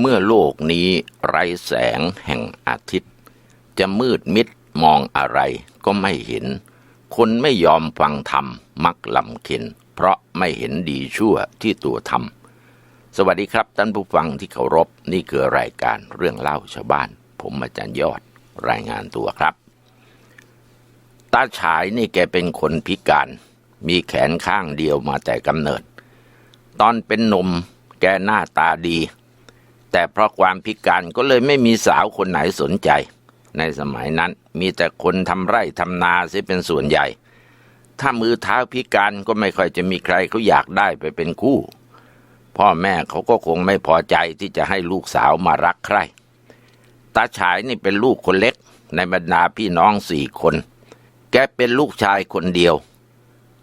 เมื่อโลกนี้ไร้แสงแห่งอาทิตย์ จะมืดมิดมองอะไรก็ไม่เห็น คนไม่ยอมฟังธรรมมักลำเค็นเพราะไม่เห็นดีชั่วที่ตัวทำสวัสดีครับท่านผู้ฟังที่เคารพนี่คือรายการเรื่องเล่าชาวบ้าน ผมอาจารย์ยอดรายงานตัวครับ ตาฉายนี่แกเป็นคนพิการ มีแขนข้างเดียวมาแต่กำเนิด ตอนเป็นหนุ่มแกหน้าตาดี แต่เพราะความพิการก็เลยไม่มีสาวคนไหนสนใจ ในสมัยนั้นมีแต่คนทำไร่ทำนาซิเป็นส่วนใหญ่ ถ้ามือเท้าพิการก็ไม่ค่อยจะมีใครเขาอยากได้ไปเป็นคู่ พ่อแม่เขาก็คงไม่พอใจที่จะให้ลูกสาวมารักใครตาฉายนี่เป็นลูกคนเล็กในบรรดาพี่น้องสี่คน แกเป็นลูกชายคนเดียว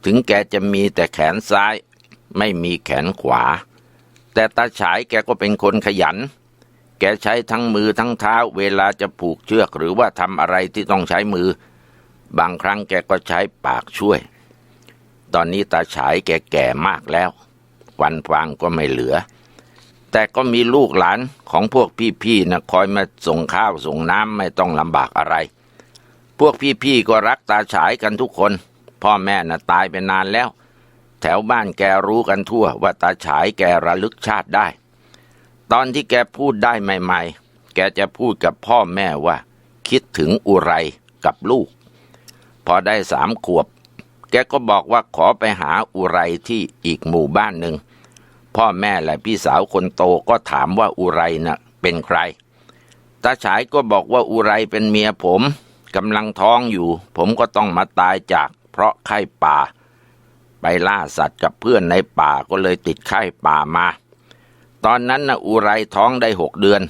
ถึงแกจะมีแต่แขนซ้าย ไม่มีแขนขวา แต่ตาฉายแกก็เป็นคนขยัน แกใช้ทั้งมือทั้งเท้า เวลาจะผูกเชือกหรือว่าทำอะไรที่ต้องใช้มือ บางครั้งแกก็ใช้ปากช่วย ตอนนี้ตาฉายแกแก่มากแล้ววันฟางก็ไม่เหลือ แต่ก็มีลูกหลานของพวกพี่ๆนะคอยมาส่งข้าวส่งน้ำไม่ต้องลำบากอะไร พวกพี่ๆก็รักตาฉายกันทุกคน พ่อแม่น่ะตายไปนานแล้ว แถวบ้านแกรู้กันทั่วว่าตาฉายแกระลึกชาติได้ ตอนที่แกพูดได้ใหม่ ๆ แกจะพูดกับพ่อแม่ว่า คิดถึงอุไรกับลูก พอได้สามขวบ แกก็บอกว่าขอไปหาอุไรที่อีกหมู่บ้านหนึ่ง พ่อแม่และพี่สาวคนโตก็ถามว่าอุไรน่ะเป็นใคร ตาฉายก็บอกว่าอุไรเป็นเมียผมกำลังท้องอยู่ ผมก็ต้องมาตายจากเพราะไข้ป่า ไปล่าสัตว์กับเพื่อนในป่าก็เลยติดไข้ป่ามา ตอนนั้นนะอุไรท้องได้หกเดือน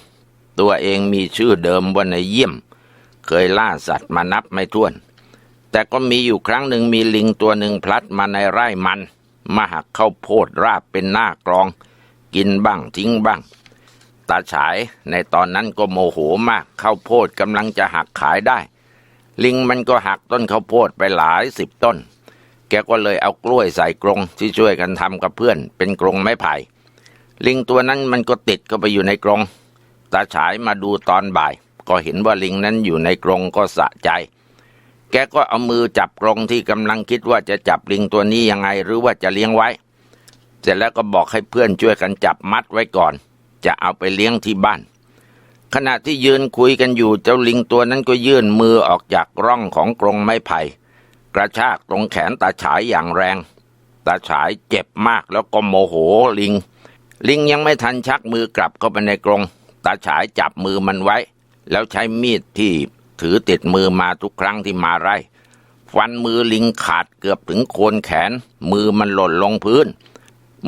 ตัวเองมีชื่อเดิมว่าในเยี่ยม เคยล่าสัตว์มานับไม่ถ้วน แต่ก็มีอยู่ครั้งหนึ่งมีลิงตัวหนึ่งพลัดมาในไร่มัน มาหักเข้าโพดราบเป็นหน้ากรอง กินบ้างทิ้งบ้าง ตาฉายในตอนนั้นก็โมโหมากข้าวโพดกำลังจะหักขายได้ ลิงมันก็หักต้นข้าวโพดไปหลายสิบต้น แกก็เลยเอากล้วยใส่กรงที่ช่วยกันทำกับเพื่อน เป็นกรงไม้ไผ่ ลิงตัวนั้นมันก็ติดเข้าไปอยู่ในกรงตาฉายมาดูตอนบ่าย ก็เห็นว่าลิงนั้นอยู่ในกรงก็สะใจ แกก็เอามือจับกรงที่กำลังคิดว่าจะจับลิงตัวนี้ยังไงหรือว่าจะเลี้ยงไว้ เสร็จแล้วก็บอกให้เพื่อนช่วยกันจับมัดไว้ก่อน จะเอาไปเลี้ยงที่บ้านขณะที่ยืนคุยกันอยู่เจ้าลิงตัวนั้นก็ยื่นมือออกจากร่องของกรงไม้ไผ่ กระชากตรงแขนตาฉายอย่างแรง ตาฉายเจ็บมากแล้วก็โมโหลิง ลิงยังไม่ทันชักมือกลับเข้าไปในกรง ตาฉายจับมือมันไว้ แล้วใช้มีดที่ถือติดมือมาทุกครั้งที่มาไร่ฟันมือลิงขาดเกือบถึงโคนแขน มือมันหล่นลงพื้น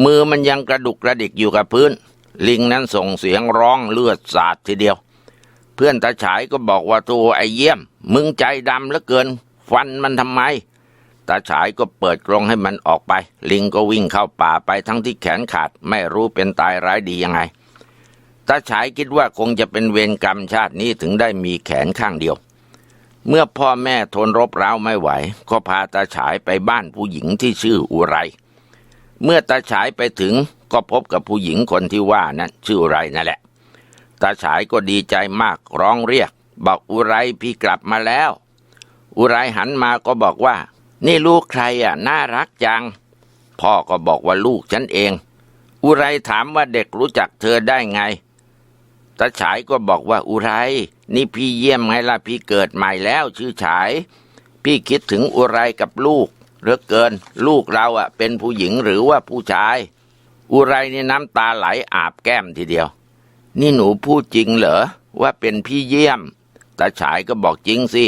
มือมันยังกระดุกกระดิกอยู่กับพื้น ลิงนั้นส่งเสียงร้องเลือดสาดทีเดียว เพื่อนตาฉายก็บอกว่าตัวไอ้เยี่ยม มึงใจดำเหลือเกิน ฟันมันทำไม ตาฉายก็เปิดกรงให้มันออกไป ลิงก็วิ่งเข้าป่าไปทั้งที่แขนขาดไม่รู้เป็นตายร้ายดียังไง ตาฉายคิดว่าคงจะเป็นเวรกรรมชาตินี้ถึงได้มีแขนข้างเดียว เมื่อพ่อแม่ทนรบเร้าไม่ไหว ก็พาตาฉายไปบ้านผู้หญิงที่ชื่ออุไร เมื่อตาฉายไปถึงก็พบกับผู้หญิงคนที่ว่านั้นชื่ออุไรนั่นแหละตาฉายก็ดีใจมากร้องเรียก บอกอุไรพี่กลับมาแล้ว อุไรหันมาก็บอกว่า นี่ลูกใครอะ น่ารักจัง พ่อก็บอกว่าลูกฉันเอง อุไรถามว่าเด็กรู้จักเธอได้ไงตาฉายก็บอกว่าอุไรนี่พี่เยี่ยมไงล่ะพี่เกิดใหม่แล้วชื่อฉาย พี่คิดถึงอุไรกับลูกเหลือเกิน ลูกเราอะ เป็นผู้หญิงหรือว่าผู้ชาย อุไรนี่น้ำตาไหลอาบแก้มทีเดียว นี่หนูพูดจริงเหรอว่าเป็นพี่เยี่ยมตาฉายก็บอกจริงสิ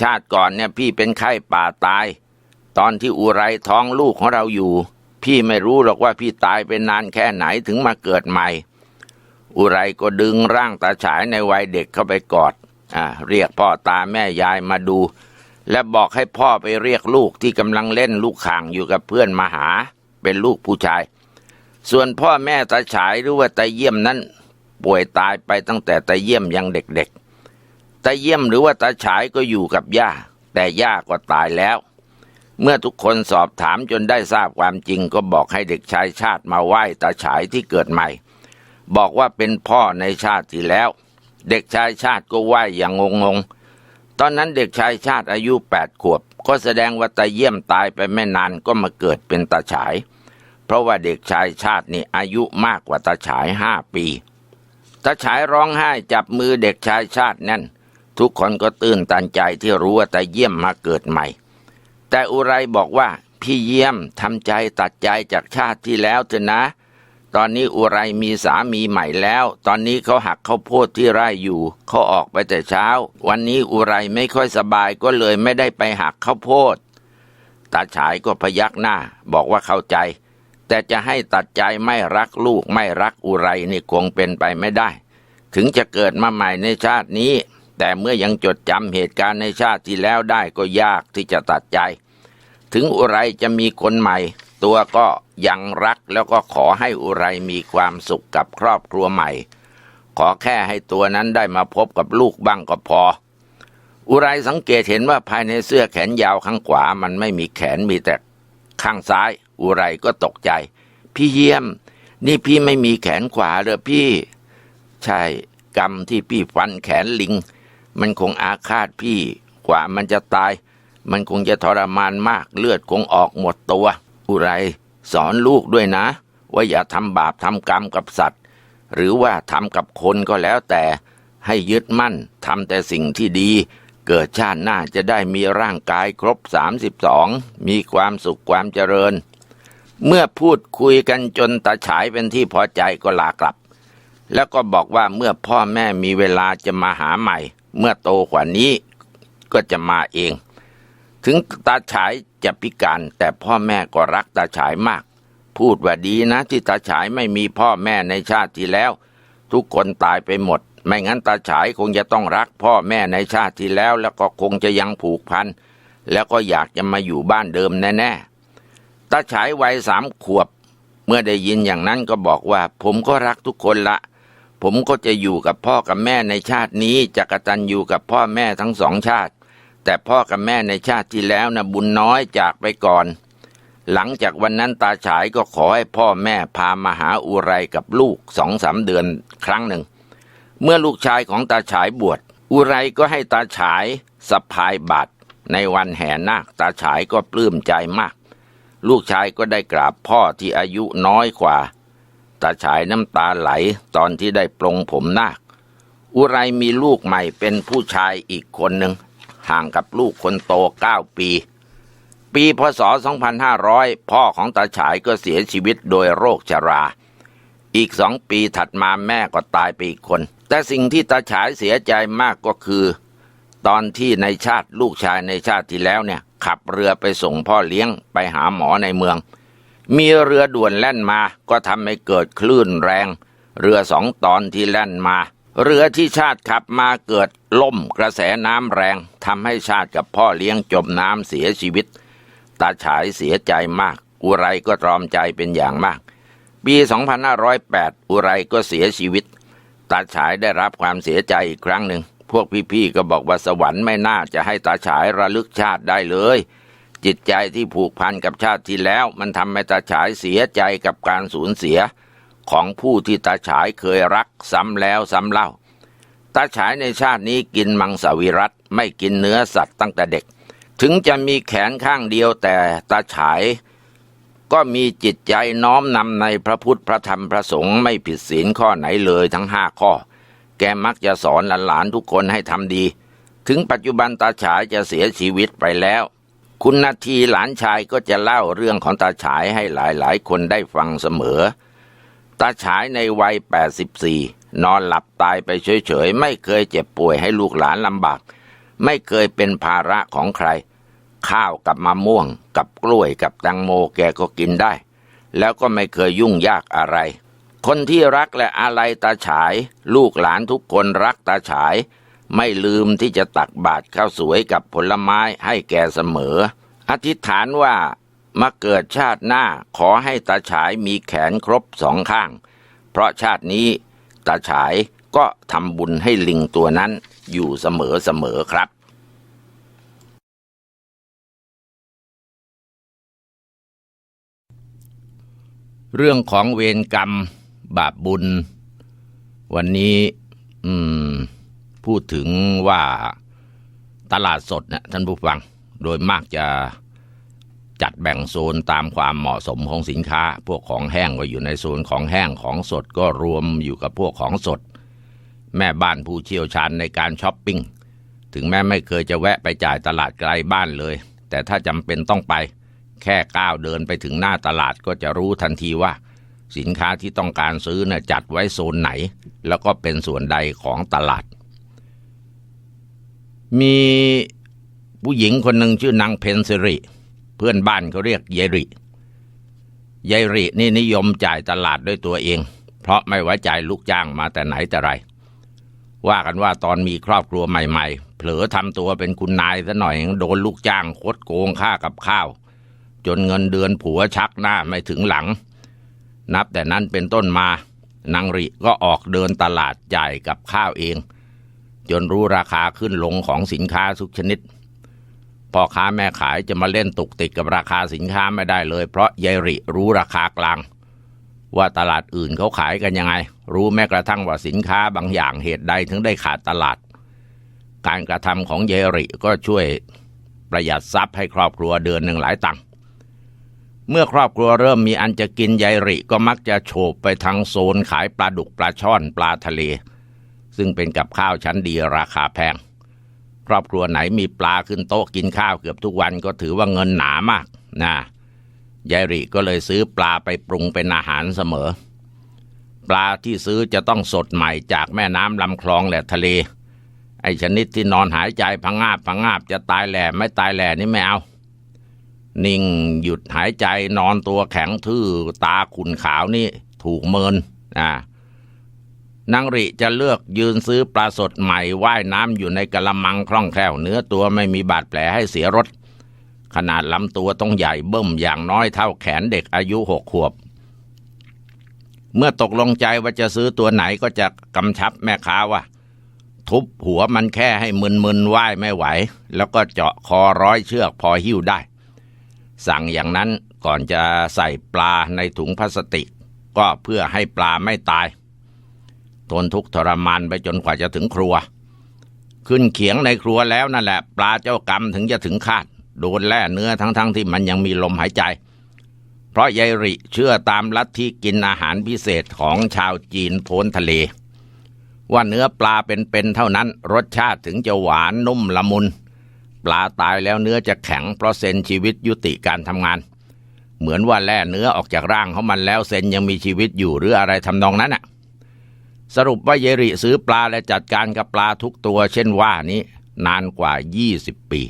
ชาติก่อนเนี่ยพี่เป็นไข้ป่าตาย ตอนที่อุไรท้องลูกของเราอยู่ พี่ไม่รู้หรอกว่าพี่ตายไปนานแค่ไหนถึงมาเกิดใหม่ อุไรก็ดึงร่างตาฉายในวัยเด็กเข้าไปกอดอ่าเรียกพ่อตาแม่ยายมาดู และบอกให้พ่อไปเรียกลูกที่กำลังเล่นลูกข่างอยู่กับเพื่อนมาหา เป็นลูกผู้ชาย ส่วนพ่อแม่ตาฉายหรือว่าตาเยี่ยมนั้น ป่วยตายไปตั้งแต่ตาเยี่ยมยังเด็กๆ ตาเยี่ยมหรือว่าตาฉายก็อยู่กับย่า แต่ย่าก็ตายแล้ว เมื่อทุกคนสอบถามจนได้ทราบความจริงก็บอกให้เด็กชายชาติมาไหว้ตาฉายที่เกิดใหม่ บอกว่าเป็นพ่อในชาติที่แล้ว เด็กชายชาติก็ไหวอย่างงงๆ ตอนนั้นเด็กชายชาติอายุแปดขวบ ก็แสดงว่าตาเยี่ยมตายไปไม่นานก็มาเกิดเป็นตาฉาย เพราะว่าเด็กชายชาตินี่อายุมากกว่าตาฉายห้าปีตาฉายร้องไห้จับมือเด็กชายชาติแน่น ทุกคนก็ตื่นตันใจที่รู้ว่าตาเยี่ยมมาเกิดใหม่ แต่อุไรบอกว่าพี่เยี่ยมทำใจตัดใจจากชาติที่แล้วเถอะนะ ตอนนี้อุไรมีสามีใหม่แล้ว ตอนนี้เขาหักข้าวโพดที่ไร่อยู่ เขาออกไปแต่เช้า วันนี้อุไรไม่ค่อยสบายก็เลยไม่ได้ไปหักข้าวโพด ตาฉายก็พยักหน้า บอกว่าเข้าใจ แต่จะให้ตัดใจไม่รักลูกไม่รักอุไรนี่คงเป็นไปไม่ได้ ถึงจะเกิดมาใหม่ในชาตินี้ แต่เมื่อยังจดจำเหตุการณ์ในชาติที่แล้วได้ก็ยากที่จะตัดใจ ถึงอุไรจะมีคนใหม่ ตัวก็ยังรักแล้วก็ขอให้อุไรมีความสุขกับครอบครัวใหม่ ขอแค่ให้ตัวนั้นได้มาพบกับลูกบ้างก็พอ อุไรสังเกตเห็นว่าภายในเสื้อแขนยาวข้างขวามันไม่มีแขนมีแต่ข้างซ้าย อุไรก็ตกใจ พี่เยี่ยม นี่พี่ไม่มีแขนขวาเหรอพี่ ใช่กรรมที่พี่ฟันแขนลิง มันคงอาฆาตพี่กว่ามันจะตาย มันคงจะทรมานมากเลือดคงออกหมดตัว อุไร สอนลูกด้วยนะ ว่าอย่าทำบาปทำกรรมกับสัตว์ หรือว่าทำกับคนก็แล้วแต่ให้ยึดมั่นทำแต่สิ่งที่ดี เกิดชาติหน้าจะได้มีร่างกายครบ 32 มีความสุขความเจริญ เมื่อพูดคุยกันจนตาฉายเป็นที่พอใจก็ลากลับ แล้วก็บอกว่าเมื่อพ่อแม่มีเวลาจะมาหาใหม่ เมื่อโตกว่านี้ก็จะมาเอง ถึงตาฉายจะพิการแต่พ่อแม่ก็รักตาฉายมาก พูดว่าดีนะที่ตาฉายไม่มีพ่อแม่ในชาติที่แล้ว ทุกคนตายไปหมด ไม่งั้นตาฉายคงจะต้องรักพ่อแม่ในชาติที่แล้ว แล้วก็คงจะยังผูกพันแล้วก็อยากจะมาอยู่บ้านเดิมแน่ๆตาฉายวัยสามขวบ เมื่อได้ยินอย่างนั้นก็บอกว่า ผมก็รักทุกคนละ ผมก็จะอยู่กับพ่อกับแม่ในชาตินี้จะกตัญญูกับพ่อแม่ทั้งสองชาติ แต่พ่อกับแม่ในชาติที่แล้วนะบุญน้อยจากไปก่อน หลังจากวันนั้นตาฉายก็ขอให้พ่อแม่พามาหาอุไรกับลูกสองสามเดือนครั้งหนึ่ง เมื่อลูกชายของตาฉายบวช อุไรก็ให้ตาฉายสะพายบาตรในวันแห่นาคตาฉายก็ปลื้มใจมาก ลูกชายก็ได้กราบพ่อที่อายุน้อยกว่า ตาฉายน้ำตาไหลตอนที่ได้ปลงผมนาค อุไรมีลูกใหม่เป็นผู้ชายอีกคนหนึ่ง ห่างกับลูกคนโตเก้าปี ปีพศ 2500 พ่อของตาฉายก็เสียชีวิตโดยโรคชรา อีกสองปีถัดมาแม่ก็ตายไปอีกคน แต่สิ่งที่ตาฉายเสียใจมากก็คือ ตอนที่ในชาติลูกชายในชาติที่แล้วเนี่ยขับเรือไปส่งพ่อเลี้ยงไปหาหมอในเมือง มีเรือด่วนแล่นมาก็ทำให้เกิดคลื่นแรง เรือสองตอนที่แล่นมา เรือที่ชาติขับมาเกิดล่มกระแสน้ำแรงทำให้ชาติกับพ่อเลี้ยงจมน้ำเสียชีวิต ตาฉายเสียใจมาก อุไรก็ตรอมใจเป็นอย่างมาก ปี 2508 อุไรก็เสียชีวิต ตาฉายได้รับความเสียใจอีกครั้งหนึ่ง พวกพี่ๆก็บอกว่าสวรรค์ไม่น่าจะให้ตาฉายระลึกชาติได้เลย จิตใจที่ผูกพันกับชาติที่แล้ว มันทำให้ตาฉายเสียใจกับการสูญเสีย ของผู้ที่ตาฉายเคยรักซ้ำแล้วซ้ำเล่า ตาฉายในชาตินี้กินมังสวิรัตไม่กินเนื้อสัตว์ตั้งแต่เด็ก ถึงจะมีแขนข้างเดียวแต่ตาฉายก็มีจิตใจน้อมนำในพระพุทธพระธรรมพระสงฆ์ไม่ผิดศีลข้อไหนเลยทั้งห้าข้อ แกมักจะสอนหลานๆทุกคนให้ทำดี ถึงปัจจุบันตาฉายจะเสียชีวิตไปแล้ว คุณนาทีหลานชายก็จะเล่าเรื่องของตาฉายให้หลายๆคนได้ฟังเสมอ ตาฉายในวัย 84 นอนหลับตายไปเฉยๆ ไม่เคยเจ็บป่วยให้ลูกหลานลำบาก ไม่เคยเป็นภาระของใคร ข้าวกับมะม่วง กับกล้วยกับแตงโมแกก็กินได้ แล้วก็ไม่เคยยุ่งยากอะไร คนที่รักและอาลัยตาฉาย ลูกหลานทุกคนรักตาฉาย ไม่ลืมที่จะตักบาตรข้าวสวยกับผลไม้ให้แกเสมอ อธิษฐานว่ามาเกิดชาติหน้าขอให้ตาฉายมีแขนครบสองข้าง เพราะชาตินี้ตาฉายก็ทำบุญให้ลิงตัวนั้นอยู่เสมอเสมอครับเรื่องของเวรกรรม บาปบุญ วันนี้ อืม พูดถึงว่าตลาดสดเนี่ยท่านผู้ฟังโดยมากจะจัดแบ่งโซนตามความเหมาะสมของสินค้า พวกของแห้งก็อยู่ในโซนของแห้งของสดก็รวมอยู่กับพวกของสด แม่บ้านผู้เชี่ยวชาญในการช้อปปิ้งถึงแม้ไม่เคยจะแวะไปจ่ายตลาดไกลบ้านเลย แต่ถ้าจำเป็นต้องไป แค่ก้าวเดินไปถึงหน้าตลาดก็จะรู้ทันทีว่า สินค้าที่ต้องการซื้อน่ะจัดไว้โซนไหน แล้วก็เป็นส่วนใดของตลาด มีผู้หญิงคนหนึ่งชื่อนางเพนซิริ เพื่อนบ้านเขาเรียกยายริยายรินี่นิยมจ่ายตลาดด้วยตัวเอง เพราะไม่ไว้ใจลูกจ้างมาแต่ไหนแต่ไร ว่ากันว่าตอนมีครอบครัวใหม่ ๆ เผลอทำตัวเป็นคุณนายซะหน่อยโดนลูกจ้างคดโกงค่ากับข้าว จนเงินเดือนผัวชักหน้าไม่ถึงหลัง นับแต่นั้นเป็นต้นมานางริก็ออกเดินตลาดจ่ายกับข้าวเอง จนรู้ราคาขึ้นลงของสินค้าทุกชนิดพ่อค้าแม่ขายจะมาเล่นตุกติดกับราคาสินค้าไม่ได้เลย เพราะยายริรู้ราคากลาง ว่าตลาดอื่นเขาขายกันยังไง รู้แม้กระทั่งว่าสินค้าบางอย่างเหตุใดถึงได้ขาดตลาด การกระทำของเยริก็ช่วยประหยัดทรัพย์ให้ครอบครัวเดือนหนึ่งหลายตังค์เมื่อครอบครัวเริ่มมีอันจะกินยายริก็มักจะโฉบไปทางโซนขายปลาดุกปลาช่อนปลาทะเล ซึ่งเป็นกับข้าวชั้นดีราคาแพง ครอบครัวไหนมีปลาขึ้นโต๊ะกินข้าวเกือบทุกวันก็ถือว่าเงินหนามากนะยายริก็เลยซื้อปลาไปปรุงเป็นอาหารเสมอ ปลาที่ซื้อจะต้องสดใหม่จากแม่น้ำลำคลองและทะเล ไอชนิดที่นอนหายใจพังงาบพังงาบจะตายแหล่ไม่ตายแหล่นี่ไม่เอา นิ่งหยุดหายใจนอนตัวแข็งทื่อตาขุนขาวนี่ถูกเมินอ่า นางริจะเลือกยืนซื้อปลาสดใหม่ว่ายน้ำอยู่ในกระมังคล่องแคล่วเนื้อตัวไม่มีบาดแผลให้เสียรสขนาดลำตัวต้องใหญ่เบิ่มอย่างน้อยเท่าแขนเด็กอายุหกขวบ เมื่อตกลงใจว่าจะซื้อตัวไหนก็จะกำชับแม่ค้าว่า ทุบหัวมันแค่ให้มึนๆว่ายไม่ไหว แล้วก็เจาะคอร้อยเชือกพอหิ้วได้ สั่งอย่างนั้นก่อนจะใส่ปลาในถุงพลาสติก ก็เพื่อให้ปลาไม่ตาย ทนทุกข์ทรมานไปจนกว่าจะถึงครัว ขึ้นเขียงในครัวแล้วนั่นแหละ ปลาเจ้ากรรมถึงจะถึงคาด โดนแล่เนื้อทั้งๆทที่มันยังมีลมหายใจ เพราะยายริเชื่อตามลัทธิกินอาหารพิเศษของชาวจีนโพ้นทะเล ว่าเนื้อปลาเป็นๆเท่านั้น รสชาติถึงจะหวานนุ่มละมุน ปลาตายแล้วเนื้อจะแข็งเพราะเซนชีวิตยุติการทำงานเหมือนว่าแล่เนื้อออกจากร่างของมันแล้วเซนยังมีชีวิตอยู่หรืออะไรทำนองนั้นน่ะ สรุปว่าเยริซื้อปลาและจัดการกับปลาทุกตัวเช่นว่านี้ นานกว่า 20 ปี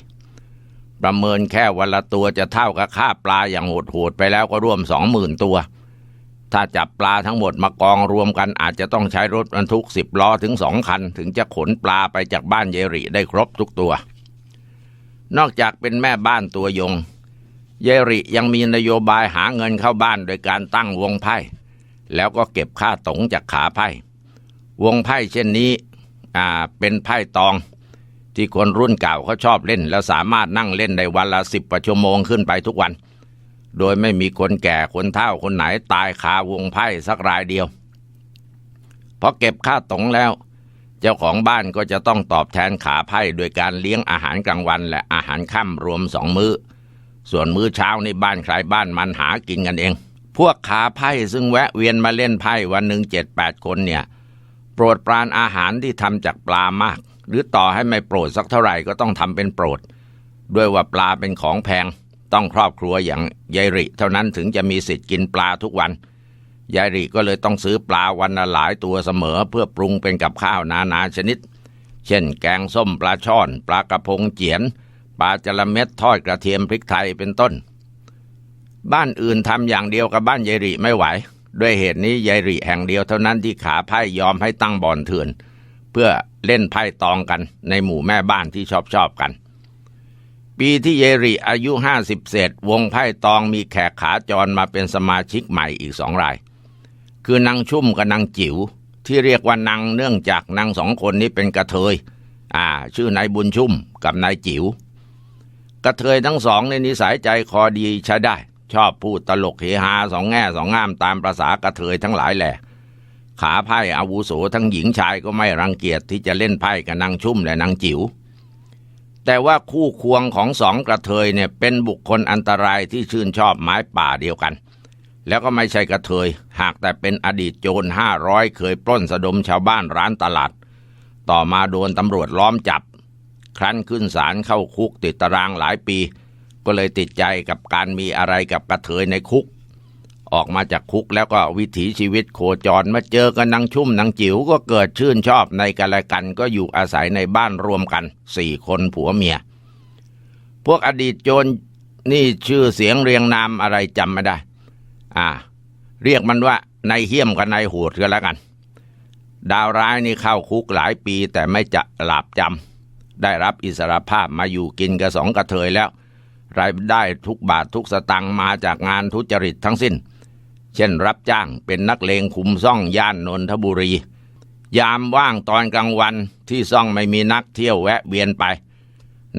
ประเมินแค่วันละตัวจะเท่ากับค่าปลาอย่างโหดๆไปแล้วก็ร่วมสองหมื่นตัว ถ้าจับปลาทั้งหมดมากองรวมกันอาจจะต้องใช้รถบรรทุกสิบล้อถึงสองคัน ถึงจะขนปลาไปจากบ้านเยริได้ครบทุกตัว นอกจากเป็นแม่บ้านตัวยง เยริยังมีนโยบายหาเงินเข้าบ้านโดยการตั้งวงไพ่แล้วก็เก็บค่าตงจากขาไพ่ วงไพ่เช่นนี้อ่าเป็นไพ่ตอง ที่คนรุ่นเก่าเขาชอบเล่น แล้วสามารถนั่งเล่นได้วันละสิบประชั่วโมงขึ้นไปทุกวัน โดยไม่มีคนแก่คนเฒ่าคนไหนตายคาวงไพ่สักรายเดียวพอเก็บค่าตงแล้ว เจ้าของบ้านก็จะต้องตอบแทนขาไพ่โดยการเลี้ยงอาหารกลางวัน และอาหารค่ำรวมสองมือ้อ ส่วนมื้อเช้าในบ้านใครบ้านมันหากินกันเอง พวกขาไพ่ซึ่งแวะเวียนมาเล่นไพ่วันหนึ่งเจ็ดแปดคนเนี่ย โปรดปรานอาหารที่ทำจากปลามาก หรือต่อให้ไม่โปรดสักเท่าไหร่ก็ต้องทำเป็นโปรด ด้วยว่าปลาเป็นของแพง ต้องครอบครัวอย่างยายริ เท่านั้นถึงจะมีสิทธิ์กินปลาทุกวันยายริก็เลยต้องซื้อปลาวันละหลายตัวเสมอเพื่อปรุงเป็นกับข้าวนานาชนิด เช่น แกงส้มปลาช่อน ปลากระพงเจียน ปลาจระเม็ดทอดกระเทียมพริกไทยเป็นต้น บ้านอื่นทำอย่างเดียวกับบ้านยายริไม่ไหว ด้วยเหตุนี้ยายริแห่งเดียวเท่านั้นที่ขาไพ่ยอมให้ตั้งบอนเถื่อน เพื่อเล่นไพ่ตองกันในหมู่แม่บ้านที่ชอบชอบกัน ปีที่เยริอายุห้าสิบเศษวงไพ่ตองมีแขกขาจรมาเป็นสมาชิกใหม่อีกสองราย คือนางชุ่มกับนางจิ๋วที่เรียกว่านางเนื่องจากนางสองคนนี้เป็นกระเทย อ่า ชื่อนายบุญชุ่มกับนายจิ๋วกระเทยทั้งสองในนิสัยใจคอดีใช้ได้ ชอบพูดตลกเฮฮาสองแง่สองงามตามประษากระเทยทั้งหลายแหละ ขาไพ่อาวุโสทั้งหญิงชายก็ไม่รังเกียจที่จะเล่นไพ่กับนางชุ่มและนางจิ๋วแต่ว่าคู่ควงของสองกระเทยเนี่ยเป็นบุคคลอันตรายที่ชื่นชอบไม้ป่าเดียวกัน แล้วก็ไม่ใช่กระเทย หากแต่เป็นอดีตโจรห้าร้อยเคยปล้นสะดมชาวบ้านร้านตลาด ต่อมาโดนตำรวจล้อมจับ ครั้นขึ้นศาลเข้าคุกติดตารางหลายปี ก็เลยติดใจกับการมีอะไรกับกระเทยในคุก ออกมาจากคุกแล้วก็วิถีชีวิตโคจรมาเจอกันนางชุ่มนางจิ๋วก็เกิดชื่นชอบในกันและกันก็อยู่อาศัยในบ้านรวมกันสี่คนผัวเมีย พวกอดีตโจรนี่ชื่อเสียงเรียงนามอะไรจำไม่ได้ อ่า เรียกมันว่านายเฮี้ยมกับนายโหดกันแล้วกัน ดาวร้ายนี่เข้าคุกหลายปีแต่ไม่จะหลาบจำได้รับอิสรภาพมาอยู่กินกับสองกระเทยแล้ว รายได้ทุกบาททุกสตังค์มาจากงานทุจริตทั้งสิ้น เช่นรับจ้างเป็นนักเลงคุมซ่องย่านนนทบุรี ยามว่างตอนกลางวันที่ซ่องไม่มีนักเที่ยวแวะเวียนไป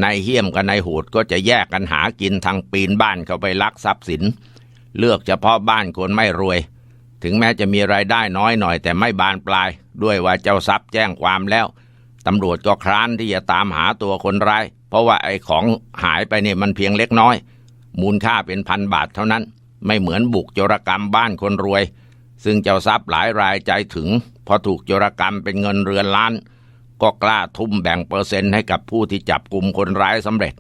นายเฮี้ยมกับนายโหดก็จะแยกกันหากินทางปีนบ้านเข้าไปลักทรัพย์สิน เลือกเฉพาะบ้านคนไม่รวย ถึงแม้จะมีรายได้น้อยหน่อย แต่ไม่บานปลาย ด้วยว่าเจ้าทรัพย์แจ้งความแล้วตำรวจก็คร้านที่จะตามหาตัวคนร้าย เพราะว่าไอ้ของหายไปเนี่ยมันเพียงเล็กน้อย มูลค่าเป็นพันบาทเท่านั้น ไม่เหมือนบุกโจรกรรมบ้านคนรวย ซึ่งเจ้าทรัพย์หลายรายใจถึง พอถูกโจรกรรมเป็นเงินเรือนล้าน ก็กล้าทุ่มแบ่งเปอร์เซ็นต์ให้กับผู้ที่จับกลุ่มคนร้ายสำเร็จ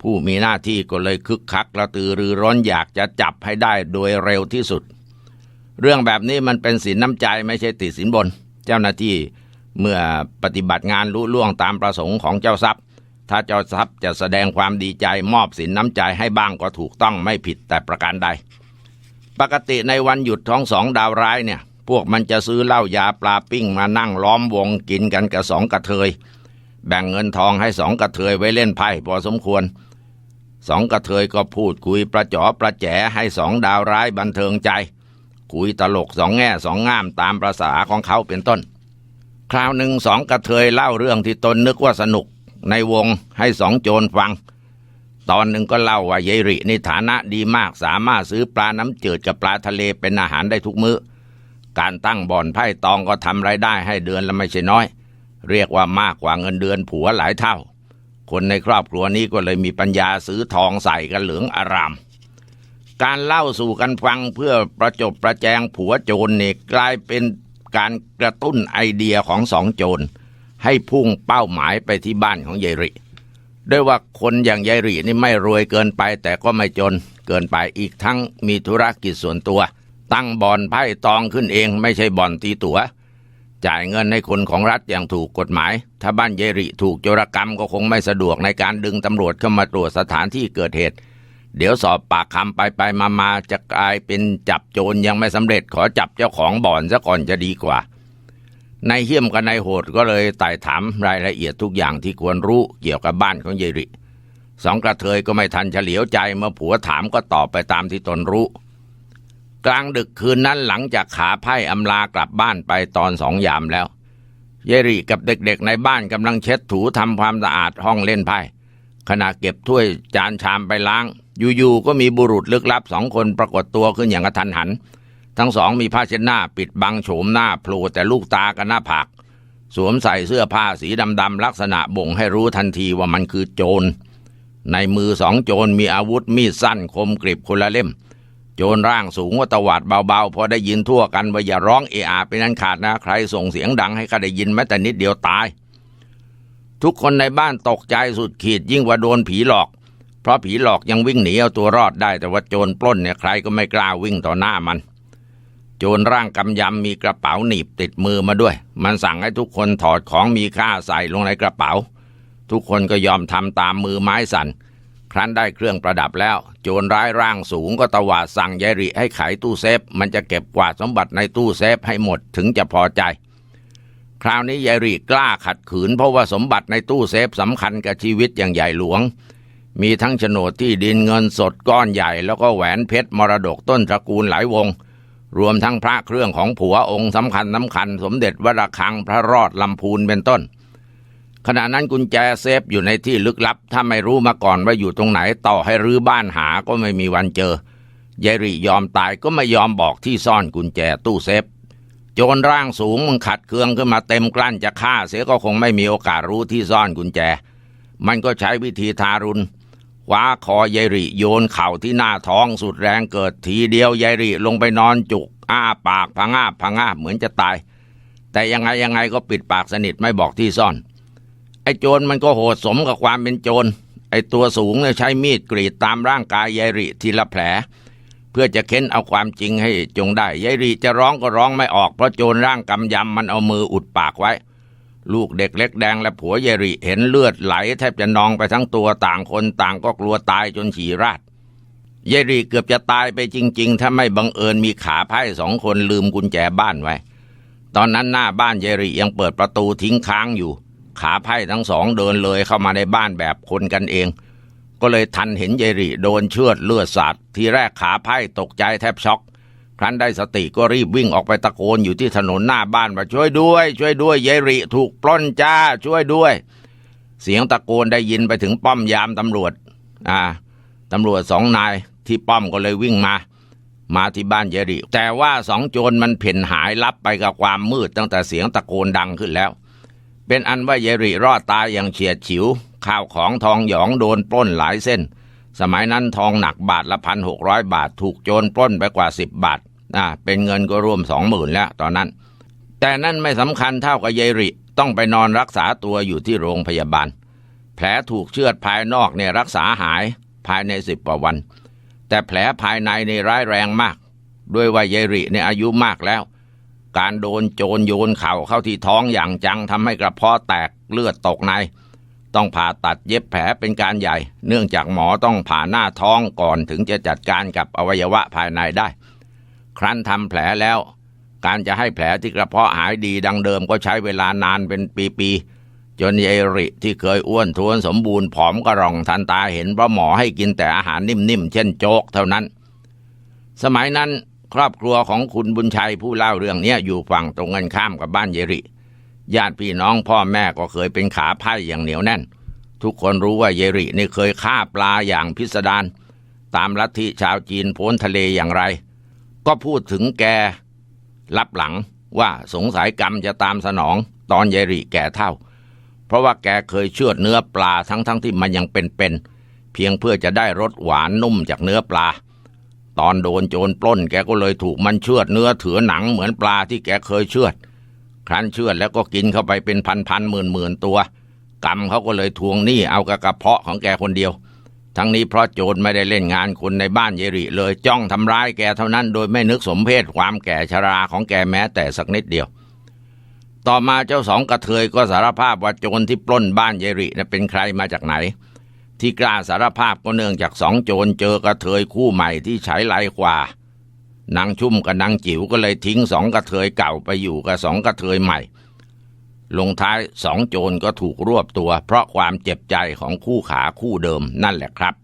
ผู้มีหน้าที่ก็เลยคึกคักกระตือรือร้นอยากจะจับให้ได้โดยเร็วที่สุด เรื่องแบบนี้มันเป็นสินน้ำใจไม่ใช่ติดสินบน เจ้าหน้าที่เมื่อปฏิบัติงานลุล่วงตามประสงค์ของเจ้าทรัพย์ ถ้าเจ้าทรัพย์จะแสดงความดีใจมอบสินน้ำใจให้บ้างก็ถูกต้องไม่ผิดแต่ประการใด ปกติในวันหยุดท้องสองดาวร้ายเนี่ย พวกมันจะซื้อเหล้ายาปลาปิ้งมานั่งล้อมวงกินกันกับสองกระเทย แบ่งเงินทองให้สองกระเทยไว้เล่นไพ่พอสมควรสองกระเทยก็พูดคุยประจอประแจให้สองดาวร้ายบันเทิงใจ คุยตลกสองแง่สองง่ามตามประษาของเขาเป็นต้น คราวหนึ่งสองกระเทยเล่าเรื่องที่ตนนึกว่าสนุก ในวงให้สองโจรฟัง ตอนหนึ่งก็เล่าว่ายายรินี่ฐานะดีมากสามารถซื้อปลาน้ำจืดกับปลาทะเลเป็นอาหารได้ทุกมื้อ การตั้งบ่อนไพ่ตองก็ทำไรายได้ให้เดือนละไม่ใช่น้อย เรียกว่ามากกว่าเงินเดือนผัวหลายเท่า คนในครอบครัวนี้ก็เลยมีปัญญาซื้อทองใส่กันเหลืองอารามการเล่าสู่กันฟังเพื่อประจบประแจงผัวโจรเนี่ยกลายเป็นการกระตุ้นไอเดียของสองโจร ให้พุ่งเป้าหมายไปที่บ้านของยายริด้วยว่าคนอย่างยายรินี่ไม่รวยเกินไป แต่ก็ไม่จนเกินไปอีกทั้งมีธุรกิจส่วนตัว ตั้งบ่อนไพ่ตองขึ้นเอง ไม่ใช่บ่อนตีตัว๋ว จ่ายเงินให้คนของรัฐอย่างถูกกฎหมาย ถ้าบ้านเยริถูกโจรกรรมก็คงไม่สะดวกในการดึงตำรวจเข้ามาตรวจสถานที่เกิดเหตุ เดี๋ยวสอบปากคำไปไปมามาจะกลายเป็นจับโจรยังไม่สำเร็จขอจับเจ้าของบ่อนซะก่อนจะดีกว่า นายเฮี้ยมกับนายโหดก็เลยไต่ถามรายละเอียดทุกอย่างที่ควรรู้เกี่ยวกับบ้านของเยริ สองกระเทยก็ไม่ทันเฉลียวใจเมื่อผัวถามก็ตอบไปตามที่ตนรู้ กลางดึกคืนนั้นหลังจากขาไพ่อำลากลับบ้านไปตอนสองยามแล้ว เยริกับเด็กๆในบ้านกำลังเช็ดถูทำความสะอาดห้องเล่นไพ่ขณะเก็บถ้วยจานชามไปล้าง อยู่ๆก็มีบุรุษลึกลับสองคนปรากฏตัวขึ้นอย่างกระทันหัน ทั้งสองมีผ้าเช็ดหน้าปิดบังโฉมหน้าโผล่แต่ลูกตากับหน้าผากสวมใส่เสื้อผ้าสีดำๆลักษณะบ่งให้รู้ทันทีว่ามันคือโจร ในมือสองโจรมีอาวุธมีดสั้นคมกริบคนละเล่ม โจรร่างสูงว่าตวาดเบาๆ พอได้ยินทั่วกันว่าอย่าร้องเอะอะเป็นนั้นขาดนะ ใครส่งเสียงดังให้ข้าได้ยินแม้แต่นิดเดียวตาย ทุกคนในบ้านตกใจสุดขีดยิ่งกว่าโดนผีหลอก เพราะผีหลอกยังวิ่งหนีเอาตัวรอดได้แต่ว่าโจรปล้นเนี่ยใครก็ไม่กล้าวิ่งต่อหน้ามัน โจรร่างกำยำมีกระเป๋าหนีบติดมือมาด้วย มันสั่งให้ทุกคนถอดของมีค่าใส่ลงในกระเป๋า ทุกคนก็ยอมทำตามมือไม้สั่น ครั้นได้เครื่องประดับแล้ว โจรร้ายร่างสูงก็ตวาดสั่งยายริให้ไขตู้เซฟ มันจะเก็บกวาดสมบัติในตู้เซฟให้หมดถึงจะพอใจ คราวนี้ยายริกล้าขัดขืนเพราะว่าสมบัติในตู้เซฟสำคัญกับชีวิตอย่างใหญ่หลวงมีทั้งโฉนดที่ดินเงินสดก้อนใหญ่ แล้วก็แหวนเพชรมรดกต้นตระกูลหลายวง รวมทั้งพระเครื่องของผัวองค์สำคัญสำคัญ สมเด็จวราคังพระรอดลำพูนเป็นต้น ขณะนั้นกุญแจเซฟอยู่ในที่ลึกลับ ถ้าไม่รู้มาก่อนว่าอยู่ตรงไหนต่อให้รื้อบ้านหาก็ไม่มีวันเจอยายริยอมตายก็ไม่ยอมบอกที่ซ่อนกุญแจตู้เซฟ โจรร่างสูงมึงขัดเคืองขึ้นมาเต็มกลั้นจะฆ่า เสียก็คงไม่มีโอกาสรู้ที่ซ่อนกุญแจ มันก็ใช้วิธีทารุณ ว้าคอยายริโยนเข่าที่หน้าท้องสุดแรงเกิดทีเดียวยายริลงไปนอนจุก อ้าปากพังอ้าพังอ้าเหมือนจะตาย แต่ยังไงยังไงก็ปิดปากสนิทไม่บอกที่ซ่อน ไอ้โจรมันก็โหดสมกับความเป็นโจร ไอ้ตัวสูงเนี่ยใช้มีดกรีดตามร่างกายยายริทีละแผล เพื่อจะเค้นเอาความจริงให้จงได้ยายริจะร้องก็ร้องไม่ออกเพราะโจรร่างกำยำมันเอามืออุดปากไว้ ลูกเด็กเล็กแดงและผัวยายริเห็นเลือดไหล แทบจะนองไปทั้งตัวต่างคนต่างก็กลัวตายจนฉี่ราดยายริเกือบจะตายไปจริง ๆ ถ้าไม่บังเอิญมีขาไพ่สองคนลืมกุญแจบ้านไว้ ตอนนั้นหน้าบ้านยายริยังเปิดประตูทิ้งค้างอยู่ ขาไพ่ทั้งสองเดินเลยเข้ามาในบ้านแบบคนกันเอง ก็เลยทันเห็นเยายริโดนเชือดเลือดสาดทีแรกขาไพ่ตกใจแทบช็อก ครั้นได้สติก็รีบวิ่งออกไปตะโกนอยู่ที่ถนนหน้าบ้านว่าช่วยด้วย ช่วยด้วยเยายริถูกปล้นจ้าช่วยด้วย เสียงตะโกนได้ยินไปถึงป้อมยามตำรวจ อ่าตำรวจสองนายที่ป้อมก็เลยวิ่งมา มาที่บ้านเยายริแต่ว่าสองโจรมันเพ่นหายลับไปกับความมืดตั้งแต่เสียงตะโกนดังขึ้นแล้ว เป็นอันว่าเยายริรอดตายอย่างเฉียดฉิว ข้าวของทองหยองโดนปล้นหลายเส้น สมัยนั้นทองหนักบาทละพันหกร้อยบาท ถูกโจรปล้นไปกว่าสิบบาทอ่าเป็นเงินก็รวมสองหมื่นแล้วตอนนั้น แต่นั่นไม่สำคัญเท่ากับเยริ ต้องไปนอนรักษาตัวอยู่ที่โรงพยาบาล แผลถูกเชือดภายนอกเนี่ยรักษาหายภายในสิบกว่าวัน แต่แผลภายในในร้ายแรงมาก ด้วยว่าเยายริเนี่ยอายุมากแล้ว การโดนโจรโยนเข่าเข้าที่ท้องอย่างจังทำให้กระเพาะแตกเลือดตกใน ต้องผ่าตัดเย็บแผลเป็นการใหญ่ เนื่องจากหมอต้องผ่าหน้าท้องก่อนถึงจะจัดการกับอวัยวะภายในได้ ครั้นทำแผลแล้ว การจะให้แผลที่กระเพาะหายดีดังเดิมก็ใช้เวลานานเป็นปีๆจนเยริที่เคยอ้วนท้วนสมบูรณ์ผอมกระรองทันตาเห็นเพราะหมอให้กินแต่อาหารนิ่มๆเช่นโจ๊กเท่านั้น สมัยนั้นครอบครัวของคุณบุญชัยผู้เล่าเรื่องนี้อยู่ฝั่งตรงกันข้ามกับบ้านเยริ ญาติพี่น้องพ่อแม่ก็เคยเป็นขาไพ่อย่างเหนียวแน่น ทุกคนรู้ว่าเยรินี่เคยฆ่าปลาอย่างพิสดารตามลัทธิชาวจีนโพ้นทะเลอย่างไร ก็พูดถึงแกรับหลังว่าสงสัยกรรมจะตามสนองตอนเยริแก่เท่า เพราะว่าแกเคยเชือดเนื้อปลาทั้งๆทที่มันยังเป็นๆเพียงเพื่อจะได้รสหวานนุ่มจากเนื้อปลา ตอนโดนโจรปล้นแกก็เลยถูกมันเชือดเนื้อถือหนังเหมือนปลาที่แกเคยเชือด ครั้นเชื่อดแล้วก็กินเข้าไปเป็นพันพันหมื่นหมื่นตัวกรรมเขาก็เลยทวงหนี้เอากับกระเพาะของแกคนเดียว ทั้งนี้เพราะโจรไม่ได้เล่นงานคนในบ้านเยริเลยจ้องทำร้ายแกเท่านั้นโดยไม่นึกสมเพศความแก่ชราของแกแม้แต่สักนิดเดียว ต่อมาเจ้าสองกระเทยก็สารภาพว่าโจรที่ปล้นบ้านเยรินะเป็นใครมาจากไหน ที่กล้าสารภาพก็เนื่องจากสองโจรเจอกระเทยคู่ใหม่ที่ใช้ไรกว่า นางชุ่มกับนางจิ๋วก็เลยทิ้งสองกระเทยเก่าไปอยู่กับสองกระเทยใหม่ ลงท้ายสองโจรก็ถูกรวบตัว เพราะความเจ็บใจของคู่ขาคู่เดิมนั่นแหละครับ